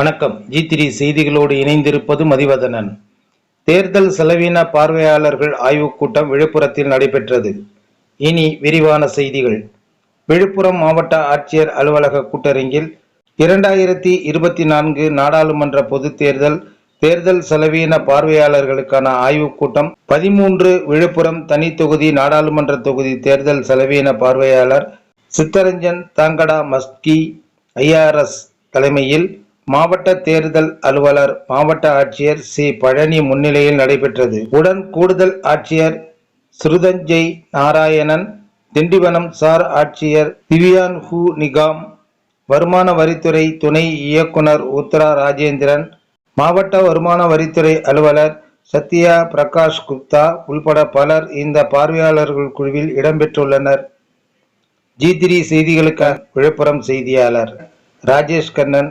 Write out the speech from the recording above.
வணக்கம். G three செய்திகளோடு இணைந்திருப்பது மதிவதனன். தேர்தல் செலவின பார்வையாளர்கள் ஆய்வுக் கூட்டம் விழுப்புரத்தில் நடைபெற்றது. இனி விரிவான செய்திகள். விழுப்புரம் மாவட்ட ஆட்சியர் அலுவலக கூட்டரங்கில் இரண்டாயிரத்தி இருபத்தி நான்கு நாடாளுமன்ற பொதுத் தேர்தல் தேர்தல் செலவின பார்வையாளர்களுக்கான ஆய்வுக் கூட்டம் பதிமூன்று விழுப்புரம் தனி தொகுதி நாடாளுமன்ற தொகுதி தேர்தல் செலவின பார்வையாளர் சித்தரஞ்சன் தாங்கடா மஸ்கி ஐஆர்எஸ் தலைமையில் மாவட்ட தேர்தல் அலுவலர் மாவட்ட ஆட்சியர் சி. பழனி முன்னிலையில் நடைபெற்றது. உடன் கூடுதல் ஆட்சியர் சுருதஞ்சை நாராயணன் திண்டிவனம் சார் ஆட்சியர் திவ்யான் ஹூ நிகாம் வருமான வரித்துறை துணை இயக்குனர் உத்தரா ராஜேந்திரன் மாவட்ட வருமான வரித்துறை அலுவலர் சத்யா பிரகாஷ் குப்தா உள்பட பலர் இந்த பார்வையாளர்கள் குழுவில் இடம்பெற்றுள்ளனர். ஜி த்ரீ செய்திகளுக்கான விழுப்புரம் செய்தியாளர் ராஜேஷ் கண்ணன்.